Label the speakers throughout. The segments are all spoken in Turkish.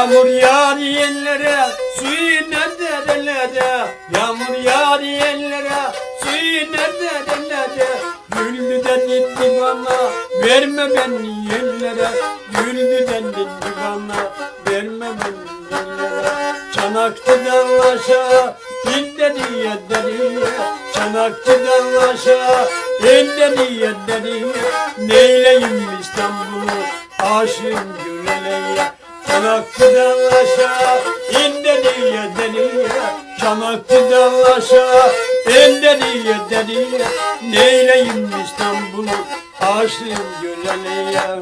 Speaker 1: Yağmur yağar yerlere, suyu nerede derelere Yağmur yağar yerlere, suyu nerede derelere Güldüden gitti bana, verme beni yerlere. Güldüden gitti bana, verme beni yerlere. Çanakçıdan aşağı, inde diye deriye Çanakçıdan aşağı, inde diye deriye Neyleyim İstanbul'u, aşığım güleleye Çanakçıdan aşağı inde diye deniye. Çanakçıdan aşağı inde diye deniye. Neyleyim İstanbul'u aşığım gönleye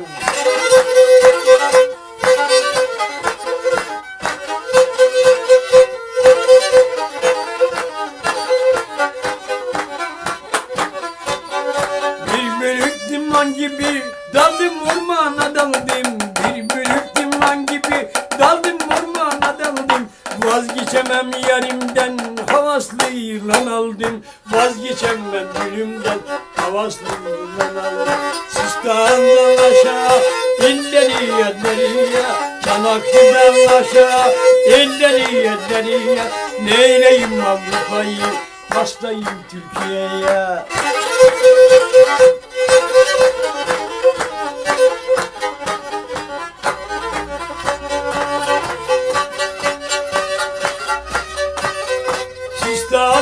Speaker 1: Bir bölük diman gibi daldım ormana daldım Vazgeçemem yarimden havaslı yılan aldım Vazgeçemem gülümden havaslı yılan aldım Sistan'dan aşağı inderiye deriye Çanaklı'dan aşağı inderiye deriye Neyleyim Avrupa'yı hastayım Türkiye'ye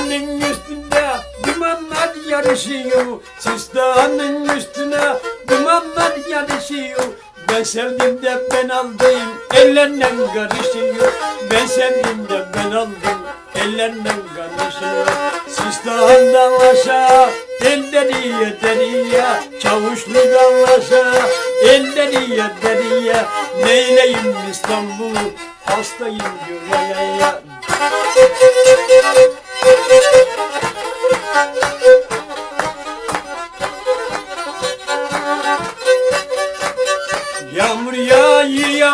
Speaker 1: Sistanın üstünde dumanlar yarışıyor. Sistanın üstüne dumanlar yarışıyor. Ben sevdim de ben aldım ellerden karışıyor. Ben sevdim de ben aldım ellerden karışıyor. Sistan'dan aşağı Elleriye deriye Çavuşludan aşağı Elleriye deriye. Neyleyim İstanbul'u Hastayım göreye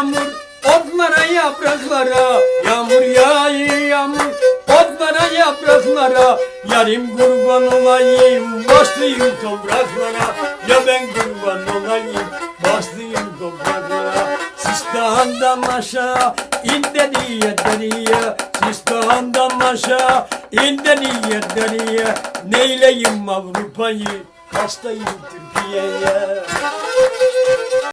Speaker 1: yağmur Otlara yapraklara. Yağmur yağıyor yağmur Otlara yapraklara. Yarim kurban olayım Bastıyım topraklara. Ya ben kurban olayım Bastıyım topraklara. Sistahan'dan aşağı inde diye deriye Sistahan'dan aşağı inde diye deriye Neyleyim Avrupa'yı Hastayım Türkiye'ye